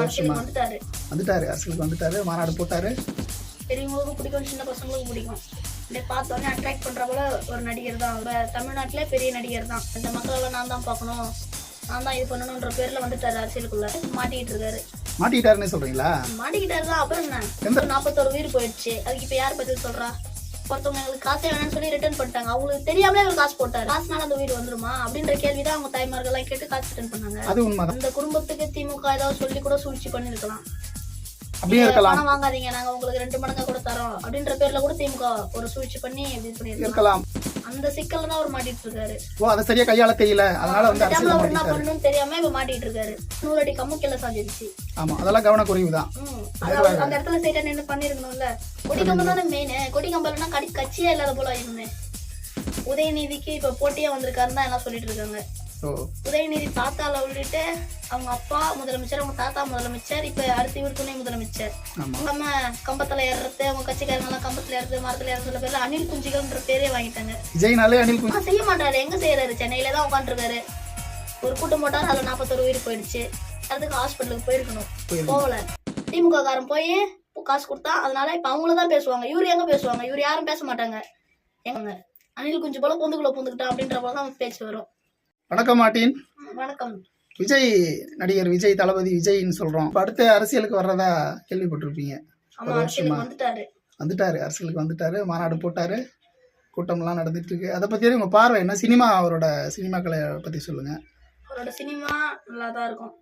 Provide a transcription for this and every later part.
வருஷமா அரசியலுக்கு வந்துட்டாரு. வந்துட்டாரு அரசியலுக்கு வந்துட்டாரு மாநாடு போட்டாரு. பெரியவங்களுக்கும் பிடிக்கும் சின்ன பசங்களுக்கும் பிடிக்கும். அப்படியே பார்த்தோன்னே அட்ராக்ட் பண்ற போல ஒரு நடிகர் தான். அவர் தமிழ்நாட்டிலே பெரிய நடிகர் தான். இந்த மக்களெல்லாம் நான் தான் பார்க்கணும். நான் தான் இது பண்ணணுன்ற பேர்ல வந்துட்டாரு அரசியலுக்குள்ள மாட்டிக்கிட்டு இருக்காரு. மாட்டிக்கிட்டாருன்னு சொல்றீங்களா? மாட்டிக்கிட்டாரு தான். அப்புறம் என்ன? நாற்பத்தோரு உயிர் போயிடுச்சு. அதுக்கு இப்ப யார் பதில் சொல்றா? ஒருத்தவங்க எங்களுக்கு காசே வேணாம்னு சொல்லி ரிட்டர்ன் பண்ணிட்டாங்க. அவங்களுக்கு தெரியாமலே இவர் காசு போட்டாரு. காசுனால அந்த உயிர் வந்துருமா? அப்படின்ற கேள்விதான் அவங்க தாய்மார்கள் எல்லாம் கேட்டு காசு ரிட்டர்ன் பண்ணாங்க. அது உண்மைதான். அந்த குடும்பத்துக்கு திமுக ஏதாவது சொல்லி கூட சூழ்ச்சி பண்ணிருக்கலாம். அப்படியே இருக்கலாம். பணம் வாங்காதீங்க. நாங்க உங்களுக்கு ரெண்டு மடங்கா கூட தரோம். அப்படின்ற பேர்ல கூட திமுக ஒரு சூழ்ச்சி பண்ணி இது பண்ணிருக்கலாம். இருக்கலாம். அந்த சிக்கல்ல தான் அவர் மாட்டிட்டு இருக்காரு ஓ அதை சரியா கையாள தெரியல. அதனால வந்து அரசியல் அவர் என்ன பண்ணணும்னு தெரியாம இப்ப மாட்டிட்டு இருக்காரு நூறடி கம்முக்கில சாஞ்சிருச்சு. ஆமா அதெல்லாம் கவனக்குறைவு தான். ம். அதாவது அந்த இடத்துல சைட்டா நின்று பண்ணிருக்கணும்ல. கொடிக்கம்பம் தானே மெயின் கொடிக்கம்பல்னா கடி கட்சியே இல்லாத போல ஆயிருமே உதயநிதிக்கு இப்ப போட்டியா வந்திருக்காருன்னு தான் எல்லாம் சொல்லிட்டு இருக்காங்க. உதயநிதி தாத்தால உள்ளிட்டு அவங்க அப்பா முதலமைச்சர் அவங்க தாத்தா முதலமைச்சர் இப்ப அடுத்து இவர் துணை முதலமைச்சர். நம்ம கம்பத்துல ஏறுறது அவங்க கட்சிக்காரங்க எல்லாம் கம்பத்துல ஏறுறது மரத்துல ஏறுறதுல பேர்ல அனில் குஞ்சிகள்ன்ற பேரே வாங்கிட்டாங்க. விஜய்னாலே அனில் குஞ்சு. செய்ய மாட்டாரு. எங்க செய்யறாரு சென்னையில தான் உட்காந்துருக்காரு ஒரு கூட்டம் போட்டாரு அதுல நாற்பத்தொரு உயிர் போயிடுச்சு. அதுக்கு ஹாஸ்பிட்டலுக்கு போயிருக்கணும். போகல. திமுக காரன் போய் காசு கொடுத்தா அதனால இப்ப அவங்கள தான் பேசுவாங்க. இவரு எங்க பேசுவாங்க? இவரு யாரும் பேச மாட்டாங்க. எங்க அனில் குஞ்சு போல பொந்துக்குள்ள பூந்துக்கிட்டான் அப்படின்ற போல தான் பேச்சு வரும். வணக்கம் மாட்டீன் வணக்கம். விஜய் நடிகர் விஜய் தளபதி விஜய்னு சொல்றோம். அடுத்து அரசியலுக்கு வர்றதா கேள்விப்பட்டிருப்பீங்க. அரசியலுக்கு வந்துட்டாரு. வந்துட்டாரு அரசியலுக்கு வந்துட்டாரு மாநாடு போட்டாரு கூட்டம்லாம் நடந்துட்டு இருக்கு அதை பத்தி உங்க பார்வை என்ன? சினிமா அவரோட சினிமாக்களை பத்தி சொல்லுங்க. அவரோட சினிமா நல்லா தான் இருக்கும்.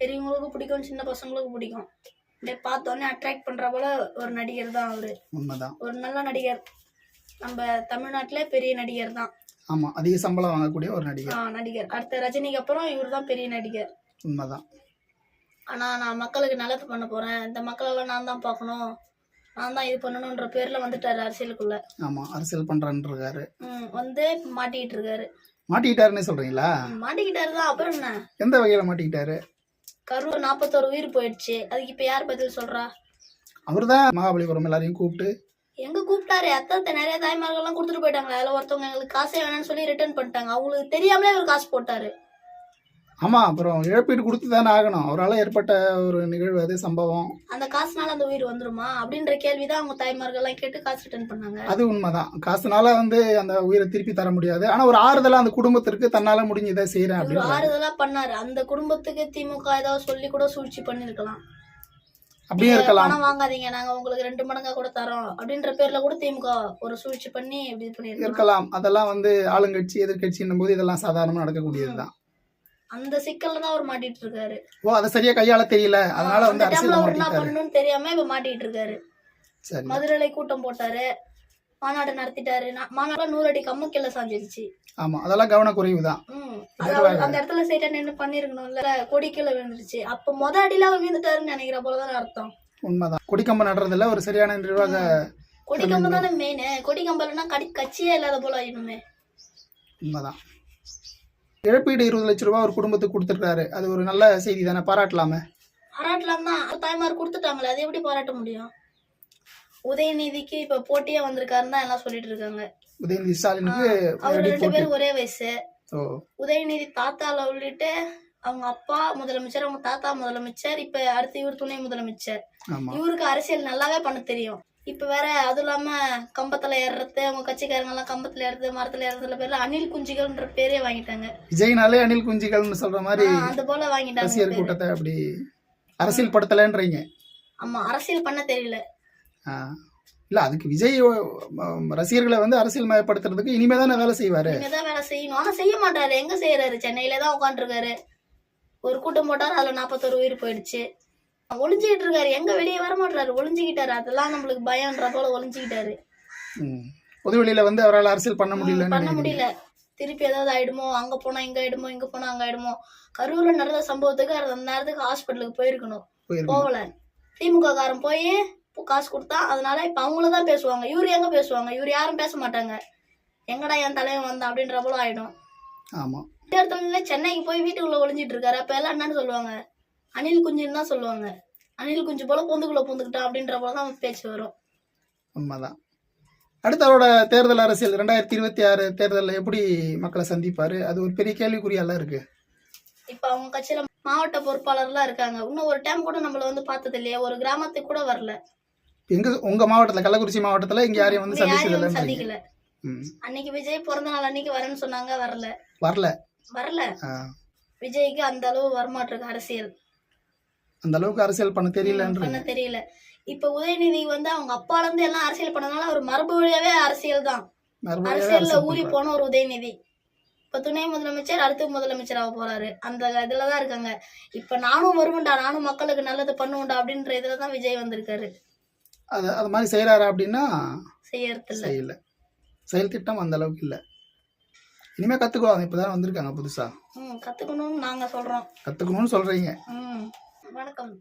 பெரியவங்களுக்கும் பிடிக்கும் சின்ன பசங்களுக்கும் பிடிக்கும். அப்படியே பார்த்தோன்னே அட்ராக்ட் பண்ற போல ஒரு நடிகர் தான் அவரு. உண்மைதான். ஒரு நல்ல நடிகர். நம்ம தமிழ்நாட்டிலே பெரிய நடிகர் தான் ஆமா அதிக சம்பளம் வாங்கக்கூடிய ஒரு நடிகர். நடிகர். அடுத்த ரஜினிக்கு அப்புறம் இவர் தான் பெரிய நடிகர். உண்மைதான். ஆனா நான் மக்களுக்கு நல்லது பண்ண போறேன். இந்த மக்களெல்லாம் நான் தான் பார்க்கணும். நான் தான் இது பண்ணணுன்ற பேர்ல வந்துட்டாரு அரசியலுக்குள்ள. ஆமா அரசியல் பண்றேன்னு இருக்காரு ம், வந்து மாட்டிக்கிட்டு இருக்காரு மாட்டிக்கிட்டாருன்னு சொல்றீங்களா? மாட்டிக்கிட்டாரு தான் அப்புறம் என்ன? எந்த வகையில மாட்டிக்கிட்டாரு? கரூர் நாற்பத்தோரு உயிர் போயிடுச்சு. அதுக்கு இப்ப யார் பதில் சொல்றா? அவர்தான் மகாபலிபுரம் எல்லாரையும் கூப்பிட்டு எங்க கூப்பிட்டாரு? அத்தை நிறைய தாய்மார்கள் எல்லாம் கொடுத்துட்டு போயிட்டாங்களே அதுல ஒருத்தவங்க எங்களுக்கு காசே வேணாம்னு சொல்லி ரிட்டர்ன் பண்ணிட்டாங்க. அவங்களுக்கு தெரியாமலே இவர் காசு போட்டாரு. ஆமா அப்புறம் இழப்பீடு கொடுத்து தானே ஆகணும். அவரால் ஏற்பட்ட ஒரு நிகழ்வு அது சம்பவம். அந்த காசுனால அந்த உயிர் வந்துருமா? அப்படின்ற கேள்விதான் அவங்க தாய்மார்கள் எல்லாம் கேட்டு காசு ரிட்டர்ன் பண்ணாங்க. அது உண்மைதான். காசுனால வந்து அந்த உயிரை திருப்பி தர முடியாது. ஆனா ஒரு ஆறுதலா அந்த குடும்பத்திற்கு தன்னால முடிஞ்சதை செய்யறேன் அப்படின்னு ஆறுதலா பண்ணாரு. அந்த குடும்பத்துக்கு திமுக ஏதாவது சொல்லி கூட சூழ்ச்சி பண்ணிருக்கலாம். அப்படியே இருக்கலாம். பணம் வாங்காதீங்க. நாங்க உங்களுக்கு ரெண்டு மடங்கா கூட தரோம். அப்படின்ற பேர்ல கூட திமுக ஒரு சூழ்ச்சி பண்ணி இப்படி பண்ணிருக்கலாம். இருக்கலாம். அதெல்லாம் வந்து ஆளுங்கட்சி எதிர்கட்சின்னும் போது இதெல்லாம் சாதாரணமா நடக்கக்கூடியதுதான். அந்த சிக்கல்ல தான் அவர் மாட்டிட்டு இருக்காரு ஓ அதை சரியா கையாள தெரியல. அதனால வந்து அரசியல் மாட்டிட்டாரு. தெரியாம இப்ப மாட்டிட்டு இருக்காரு சரி. மதுரையில கூட்டம் போட்டாரு. மாநாடு நடத்திட்டாரு. மாநாடுல நூறு அடி கம்முக்கில சாஞ்சிருச்சு. ஆமா அதெல்லாம் கவனக்குறைவு தான். அந்த இடத்துல சைட்டா நின்று பண்ணிருக்கணும்ல. கொடி கீழே விழுந்துருச்சு. அப்ப மொத அடியில விழுந்துட்டாருன்னு நினைக்கிற போலதான் அர்த்தம். உண்மைதான். கொடிக்கம்பம் நடுறதுல ஒரு சரியான நிர்வாக கொடி கம்பம் தானே மெயின் கொடி கம்பல்னா கடி கட்சியே இல்லாத போல ஆயிடுமே. உண்மைதான். இழப்பீடு இருபது லட்ச ரூபாய் ஒரு குடும்பத்துக்கு கொடுத்துருக்காரு. அது ஒரு நல்ல செய்தி தானே. பாராட்டலாமே. பாராட்டலாம் தான் தாய்மார் கொடுத்துட்டாங்களே. அது எப்படி பாராட்ட முடியும்? உதயநிதிக்கு இப்ப போட்டியா வந்திருக்காருன்னு தான் எல்லாம் சொல்லிட்டு இருக்காங்க. உதயநிதி ஸ்டாலினுக்கு அவர் ரெண்டு பேரும் ஒரே வயசு. உதயநிதி தாத்தால உள்ளிட்டு அவங்க அப்பா முதலமைச்சர் அவங்க தாத்தா முதலமைச்சர் இப்ப அடுத்து இவர் துணை முதலமைச்சர். இவருக்கு அரசியல் நல்லாவே பண்ண தெரியும். இப்ப வேற அதுவும் இல்லாம கம்பத்துல ஏறுறது அவங்க கட்சிக்காரங்க எல்லாம் கம்பத்துல ஏறுறது மரத்துல ஏறுறதுல பேர்ல அனில் குஞ்சிகள்ன்ற பேரே வாங்கிட்டாங்க. விஜய்னாலே அனில் குஞ்சிகள்னு சொல்ற மாதிரி அது போல வாங்கிட்டாங்க பேரு. கூட்டத்தை அப்படி அரசியல் படுத்தலைன்றீங்க ஆமா அரசியல் பண்ண தெரியல. இல்ல அதுக்கு விஜய் ரசிகர்களை வந்து அரசியல் மயப்படுத்துறதுக்கு இனிமே தானே வேலை செய்வாரு? இங்கதான் வேலை செய்யணும். ஆனா செய்ய மாட்டாரு. எங்க செய்யறாரு சென்னையில தான் உட்காந்துருக்காரு ஒரு கூட்டம் போட்டாரு அதுல நாற்பத்தொரு உயிர் போயிடுச்சு. ஒளிஞ்சுக்கிட்டு இருக்காரு. எங்க வெளியே வர மாட்டாரு ஒளிஞ்சுக்கிட்டாரு. அதெல்லாம் நம்மளுக்கு பயம்ன்ற போல ஒளிஞ்சுக்கிட்டாரு. பொதுவெளியில வந்து அவரால் அரசியல் பண்ண பண்ண முடியலன்னு முடியல. திருப்பி ஏதாவது ஆயிடுமோ? அங்க போனா இங்க ஆயிடுமோ? இங்க போனா அங்க ஆயிடுமோ? கரூர்ல நடந்த சம்பவத்துக்கு அந்த நேரத்துக்கு ஹாஸ்பிட்டலுக்கு போயிருக்கணும். போயிருக்கணும். போகல. திமுக காரன் போய் காசு கொடுத்தா அதனால இப்ப அவங்கள தான் பேசுவாங்க. இவரு எங்க பேசுவாங்க? இவரு யாரும் பேச மாட்டாங்க. எங்கடா என் தலைவன் வந்தான் அப்படின்ற போல ஆயிடும். ஆமா. இந்த இடத்துல நின்னு சென்னைக்கு போய் வீட்டுக்குள்ள ஒளிஞ்சிட்டு இருக்காரு. அப்ப எல்லாம் என்னன்னு சொல்லுவாங்க? அனில் குஞ்சுன்னு தான் சொல்லுவாங்க. அனில் குஞ்சு போல பொந்துக்குள்ள பூந்துக்கிட்டான் அப்படின்ற போல தான் பேச்சு வரும். உண்மைதான். அடுத்து அவரோட தேர்தல் அரசியல் ரெண்டாயிரத்தி இருபத்தி ஆறு தேர்தலில் எப்படி மக்களை சந்திப்பாரு? அது ஒரு பெரிய கேள்விக்குறியால இருக்கு. இப்ப அவங்க கட்சியில மாவட்ட பொறுப்பாளர்லாம் இருக்காங்க. இன்னும் ஒரு டைம் கூட நம்மள வந்து பார்த்தது இல்லையா ஒரு கிராமத்துக்கு கூட வரல. எங்க உங்க மாவட்டத்துல கள்ளக்குறிச்சி மாவட்டத்துல இங்க யாரையும் வந்து சந்திக்கல. ம். அன்னைக்கு விஜய் பிறந்த நாள் அன்னைக்கு வரேன்னு சொன்னாங்க வரல. வரல. வரல. விஜய்க்கு அந்த அளவு வரமாட்டிருக்கு அரசியல். அந்த அளவுக்கு அரசியல் பண்ண தெரியலன்றீங்க. பண்ண தெரியல. இப்ப உதயநிதி வந்து அவங்க அப்பால இருந்து எல்லாம் அரசியல் பண்ணனால அவர் மரபு வழியாவே அரசியல் தான். அரசியல்ல அரசியல் ஊறி. போன ஒரு உதயநிதி. இப்ப துணை முதலமைச்சர் அடுத்து முதலமைச்சர் ஆக போறாரு. அந்த இதுலதான் இருக்காங்க. இப்ப நானும் வருவேன்டா நானும் மக்களுக்கு நல்லது பண்ணுவேன்டா அப்படின்ற இதுலதான் விஜய் வந்திருக்காரு. அது அது மாதிரி செய்யறாரு அப்படின்னா செய்யல. செயல் திட்டம் அந்த அளவுக்கு இல்ல. இனிமே கத்துக்குவாங்க இப்பதான் வந்திருக்காங்க புதுசா. ம் கத்துக்கணும்னு நாங்க சொல்றோம். கத்துக்கணும்னு சொல்றீங்க. ம் வணக்கம்.